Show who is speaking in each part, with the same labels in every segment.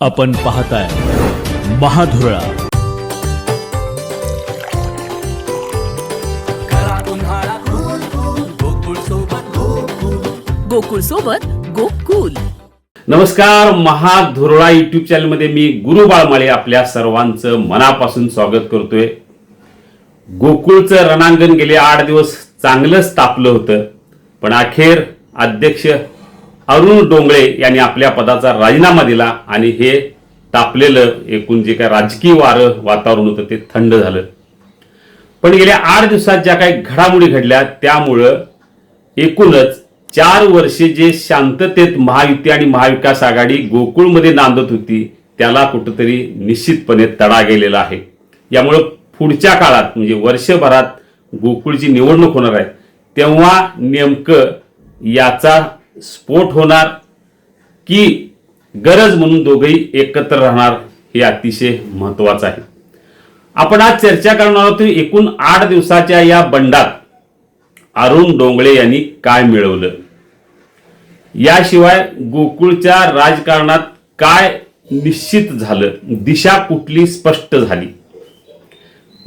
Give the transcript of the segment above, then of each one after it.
Speaker 1: आपण पाहताय महाधुरळा.
Speaker 2: गोकुळ सोबत
Speaker 3: गोकुल.
Speaker 4: नमस्कार महाधुरळा युट्यूब चॅनलमध्ये मी गुरु बाळमाळे आपल्या सर्वांचं मनापासून स्वागत करतोय. गोकुळचं रणांगण गेले आठ दिवस चांगलंच तापलं होतं पण अखेर अध्यक्ष अरुण डोंगळे यांनी आपल्या पदाचा राजीनामा दिला आणि हे तापलेलं एकूण जे काय राजकीय वारं वातावरण होतं ते थंड झालं. पण गेल्या आठ दिवसात ज्या काही घडामोडी घडल्या त्यामुळं एकूणच चार वर्षे जे शांततेत महायुती आणि महाविकास आघाडी गोकुळमध्ये नांदत होती त्याला कुठंतरी निश्चितपणे तडा गेलेला आहे. यामुळं पुढच्या काळात म्हणजे वर्षभरात गोकुळची निवडणूक होणार आहे तेव्हा नेमकं याचा स्फोट होणार की गरज म्हणून दोघेही एकत्र राहणार हे अतिशय महत्वाचं आहे. आपण आज चर्चा करणार आहोत एकूण आठ दिवसाच्या या बंडात अरुण डोंगळे यांनी काय मिळवलं? याशिवाय गोकुळच्या राजकारणात काय निश्चित झालं? दिशा कुठली स्पष्ट झाली?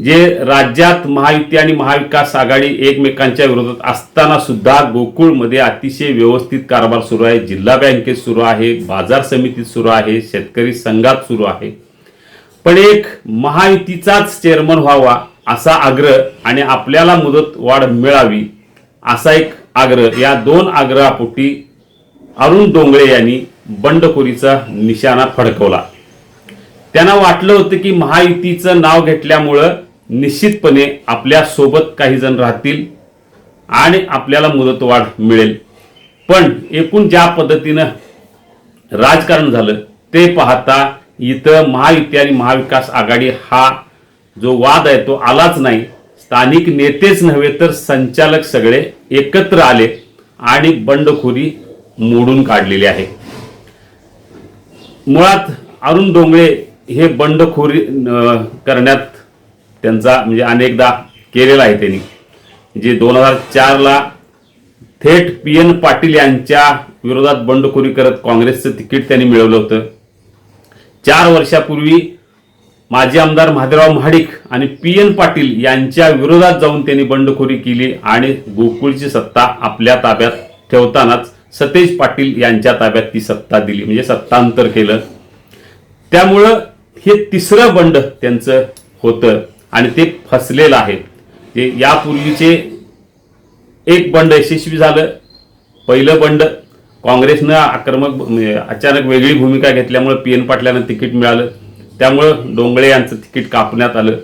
Speaker 4: जे राज्यात महायुती आणि महाविकास आघाडी एकमेकांच्या विरोधात असताना सुद्धा गोकुळमध्ये अतिशय व्यवस्थित कारभार सुरू आहे. जिल्हा बँकेत सुरू आहे बाजार समितीत सुरू आहे शेतकरी संघात सुरू आहे. पण एक महायुतीचाच चेअरमन व्हावा असा आग्रह आणि आपल्याला मुदत वाढ मिळावी असा एक आग्रह या दोन आग्रहापोटी अरुण डोंगळे यांनी बंडखोरीचा निशाणा फडकवला. त्यांना वाटलं होतं की महायुतीचं नाव घेतल्यामुळं निश्चितपणे आपल्यासोबत काही जण राहतील आणि आपल्याला मुदतवाढ मिळेल. पण एकूण ज्या पद्धतीनं राजकारण झालं ते पाहता इथं महायुती आणि महाविकास आघाडी हा जो वाद आहे तो आलाच नाही. स्थानिक नेतेच नव्हे तर संचालक सगळे एकत्र आले आणि बंडखोरी मोडून काढलेली आहे. मुळात अरुण डोंगळे हे बंडखोरी करण्यात त्यांचा म्हणजे अनेकदा केलेला आहे त्यांनी. जे दोन हजार चारला थेट पी एन पाटील यांच्या विरोधात बंडखोरी करत काँग्रेसचं तिकीट त्यांनी मिळवलं होतं. चार वर्षापूर्वी माजी आमदार महादेवराव महाडिक आणि पी एन पाटील यांच्या विरोधात जाऊन त्यांनी बंडखोरी केली आणि गोकुळची सत्ता आपल्या ताब्यात ठेवतानाच सतेज पाटील यांच्या ताब्यात ती सत्ता दिली म्हणजे सत्तांतर केलं. त्यामुळं हे तिसरं बंड त्यांचं होतं. आणि ते फसलेलं आहे. ते यापूर्वीचे एक बंड यशस्वी झालं पहिलं बंड काँग्रेसनं आक्रमक म्हणजे अचानक वेगळी भूमिका घेतल्यामुळे पी एन पाटलांना तिकीट मिळालं. त्यामुळं डोंगळे यांचं तिकीट कापण्यात आलं.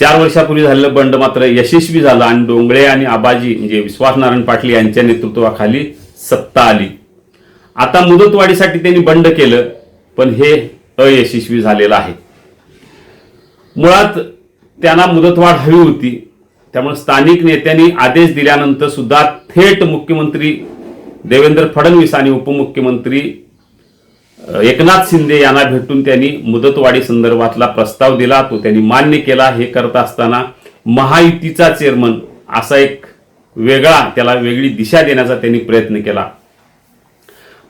Speaker 4: चार वर्षापूर्वी झालेलं बंड मात्र यशस्वी झालं आणि डोंगळे आणि आबाजी म्हणजे विश्वासनारायण पाटील यांच्या नेतृत्वाखाली सत्ता आली. आता मुदतवाढीसाठी त्यांनी बंड केलं पण हे अयशस्वी झालेलं आहे. मुळात त्यांना मुदतवाढ हवी होती. त्यामुळे स्थानिक नेत्यांनी आदेश दिल्यानंतर सुद्धा थेट मुख्यमंत्री देवेंद्र फडणवीस आणि उपमुख्यमंत्री एकनाथ शिंदे यांना भेटून त्यांनी मुदतवाढी संदर्भातला प्रस्ताव दिला. तो त्यांनी मान्य केला. हे करत असताना महायुतीचा चेअरमन असा एक वेगळा त्याला वेगळी दिशा देण्याचा त्यांनी प्रयत्न केला.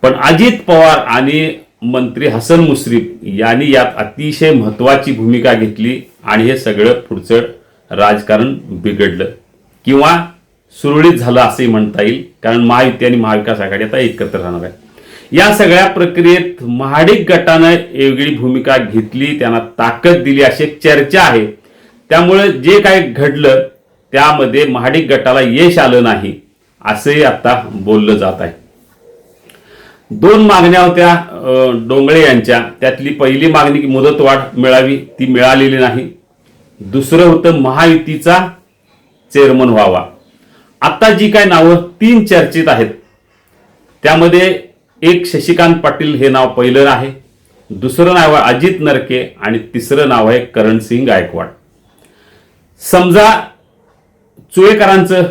Speaker 4: पण अजित पवार आणि मंत्री हसन मुश्रीफ यांनी यात अतिशय महत्त्वाची भूमिका घेतली आणि हे सगळं पुढचं राजकारण बिघडलं. किंवा सुरळीत झालं असंही म्हणता येईल कारण महायुती आणि महाविकास आघाडी आता एकत्र राहणार आहे या सगळ्या प्रक्रियेत महाडिक गटानं वेगळी भूमिका घेतली त्यांना ताकद दिली अशी एक चर्चा आहे. त्यामुळे जे काय घडलं त्यामध्ये महाडिक गटाला यश आलं नाही असंही आता बोललं जात आहे. दोन मागण्या होत्या डोंगळे यांच्या. त्यातली पहिली मागणी की मुदतवाढ मिळावी ती मिळालेली नाही. दुसरं होतं महायुतीचा चेअरमन व्हावा. आता जी काय नावं तीन चर्चेत आहेत. त्यामध्ये एक शशिकांत पाटील हे नाव पहिलं आहे दुसरं नाव आहे अजित नरके आणि तिसरं नाव आहे करणसिंग गायकवाड. समजा चुळेकरांचं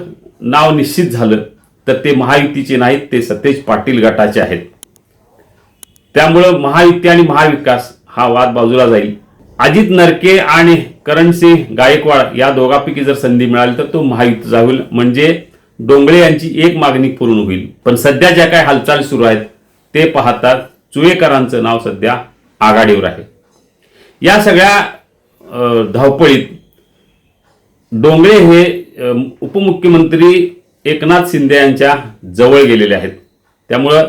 Speaker 4: नाव निश्चित झालं तर ते महायुतीचे नाहीत ते सतेज पाटील गटाचे आहेत. त्यामुळं महायुती आणि महाविकास हा वाद बाजूला जाईल. अजित नरके आणि करणसिंग गायकवाड या दोघापैकी जर संधी मिळाली तर तो महायुतीचा होईल म्हणजे डोंगळे यांची एक मागणी पूर्ण होईल. पण सध्या ज्या काय हालचाल सुरू आहेत ते पाहता चुएकरांचं नाव सध्या आघाडीवर आहे. या सगळ्या धावपळीत डोंगळे हे उपमुख्यमंत्री एकनाथ शिंदे यांच्या जवळ गेलेले आहेत. त्यामुळं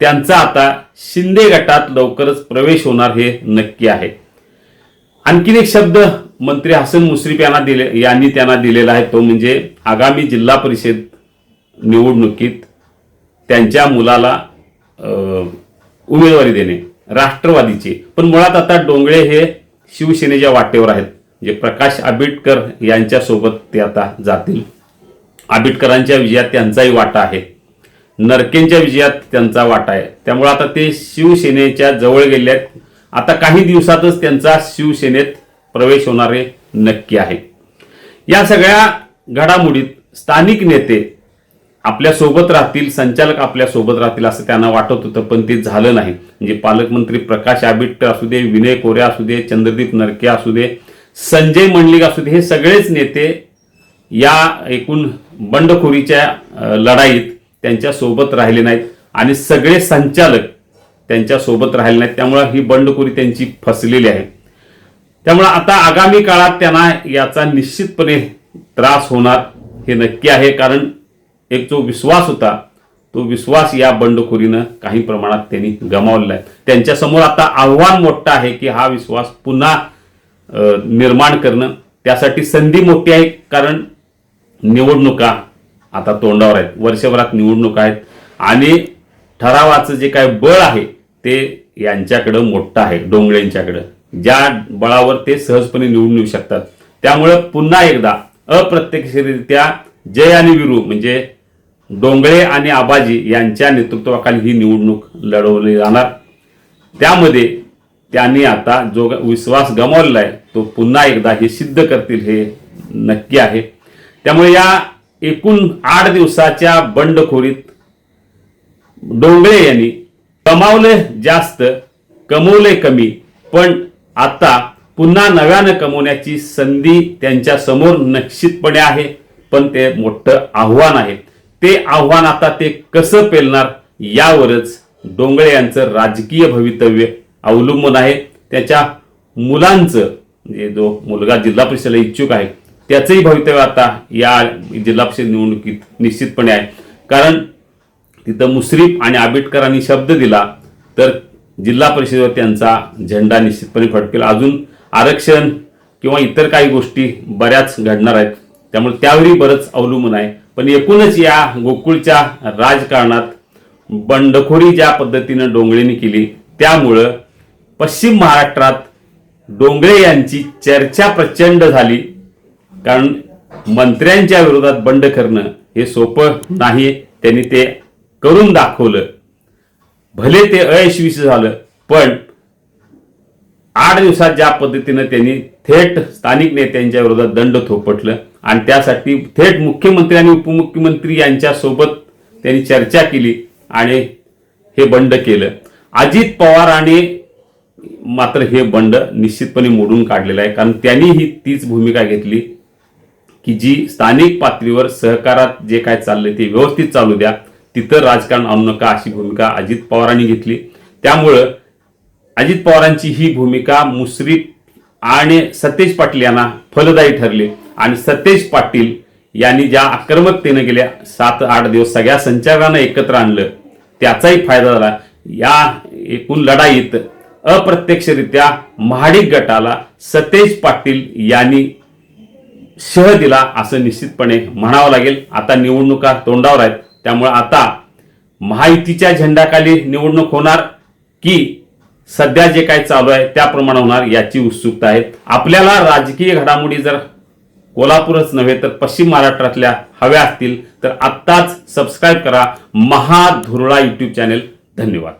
Speaker 4: त्यांचा आता शिंदे गटात लवकरच प्रवेश होणार हे नक्की आहे. आणखीन एक शब्द मंत्री हसन मुश्रीफ यांना दिले यांनी त्यांना दिलेला आहे तो म्हणजे आगामी जिल्हा परिषद निवडणुकीत त्यांच्या मुलाला उमेदवारी देणे राष्ट्रवादीचे. पण मुळात आता डोंगळे हे शिवसेनेच्या वाटेवर आहेत. जे प्रकाश आंबेडकर यांच्यासोबत ते आता जातील. आंबेडकरांच्या विजयात त्यांचाही वाटा आहे. नरकेंच्या विजयात त्यांचा वाटा आहे. त्यामुळे आता ते शिवसेनेच्या जवळ गेले आहेत आता काही दिवसातच त्यांचा शिवसेनेत प्रवेश होणारे नक्की आहे. या सगळ्या घडामोडीत स्थानिक नेते आपल्यासोबत राहतील संचालक आपल्यासोबत राहतील असं त्यांना वाटत होतं पण ते झालं नाही. म्हणजे पालकमंत्री प्रकाश आंबेडकर असू दे विनय कोरे असू दे चंद्रदीप नरके असू दे संजय मंडलिक असू दे हे सगळेच नेते या एकूण बंडखोरीच्या लढाईत त्यांच्यासोबत राहिले नाहीत आणि सगळे संचालक त्यांच्यासोबत राहिले नाहीत. त्यामुळे ही बंडखोरी त्यांची फसलेली आहे. त्यामुळे आता आगामी काळात त्यांना याचा निश्चितपणे त्रास होणार हे नक्की आहे. कारण एक जो विश्वास होता तो विश्वास या बंडखोरीनं काही प्रमाणात त्यांनी गमावलेला आहे. त्यांच्यासमोर आता आव्हान मोठं आहे की हा विश्वास पुन्हा निर्माण करणं. त्यासाठी संधी मोठी आहे. कारण निवडणुका आता तोंडावर आहेत. वर्षभरात निवडणुका आहेत. आणि ठरावाचं जे काय बळ आहे ते यांच्याकडं मोठं आहे डोंगळेंच्याकडं ज्या बळावर ते सहजपणे निवडून येऊ शकतात. त्यामुळं पुन्हा एकदा अप्रत्यक्षरित्या जय आणि विरू म्हणजे डोंगळे आणि आबाजी यांच्या नेतृत्वाखाली ही निवडणूक लढवली जाणार. त्यामध्ये त्यांनी आता जो विश्वास गमावलेला आहे तो पुन्हा एकदा हे सिद्ध करतील हे नक्की आहे. त्यामुळे या एकूण आठ दिवसाच्या बंडखोरीत डोंगळे यांनी कमावले जास्त कमवले कमी पण आता पुन्हा नव्यानं कमवण्याची संधी त्यांच्यासमोर निश्चितपणे आहे पण ते मोठं आव्हान आहे. ते आव्हान आता ते कसं पेलणार यावरच डोंगळे यांचं राजकीय भवितव्य अवलंबून आहे. त्याच्या मुलांचं म्हणजे जो मुलगा जिल्हा परिषदेला इच्छुक आहे त्याचंही भवितव्य आता या जिल्हा परिषद निवडणुकीत निश्चितपणे आहे. कारण तिथं मुश्रीफ आणि आंबेडकरांनी शब्द दिला तर जिल्हा परिषदेवर त्यांचा झेंडा निश्चितपणे फडकेल. अजून आरक्षण किंवा इतर काही गोष्टी बऱ्याच घडणार आहेत. त्यामुळे त्यावरही बरंच अवलंबून आहे. पण एकूणच या गोकुळच्या राजकारणात बंडखोरी ज्या पद्धतीनं डोंगळेंनी केली त्यामुळं पश्चिम महाराष्ट्रात डोंगरे यांची चर्चा प्रचंड झाली. कारण मंत्र्यांच्या विरोधात बंड करणं हे सोपं नाही त्यांनी ते करून दाखवलं. भले ते अयशस्वी झालं पण आठ दिवसात ज्या पद्धतीनं त्यांनी थेट स्थानिक नेत्यांच्या विरोधात दंड थोपटलं आणि त्यासाठी थेट मुख्यमंत्री आणि उपमुख्यमंत्री यांच्यासोबत त्यांनी चर्चा केली आणि हे बंड केलं. अजित पवारांनी मात्र हे बंड निश्चितपणे मोडून काढलेलं आहे कारण त्यांनी ही तीच भूमिका घेतली. की जी स्थानिक पातळीवर सहकारात जे काय चाललंय ते व्यवस्थित चालू द्या. तिथं राजकारण आणू नका अशी भूमिका अजित पवारांनी घेतली. त्यामुळं अजित पवारांची ही भूमिका मुश्रीफ आणि सतेज पाटील यांना फलदायी ठरली. आणि सतेज पाटील यांनी ज्या आक्रमकतेनं गेल्या सात आठ दिवस सगळ्या संचारांना एकत्र आणलं त्याचाही फायदा झाला. या एकूण लढाईत अप्रत्यक्षरित्या महाडिक गटाला सतेज पाटील यांनी शह दिला असं निश्चितपणे म्हणावं लागेल. आता निवडणुका तोंडावर आहेत. त्यामुळे आता महायुतीच्या झेंडाखाली निवडणूक होणार की सध्या जे काय चालू आहे त्याप्रमाणे होणार याची उत्सुकता आहे. आपल्याला राजकीय घडामोडी जर कोल्हापूरच नव्हे तर पश्चिम महाराष्ट्रातल्या हव्या असतील तर आत्ताच सबस्क्राईब करा. महाधुरळा यूट्यूब चॅनेल धन्यवाद.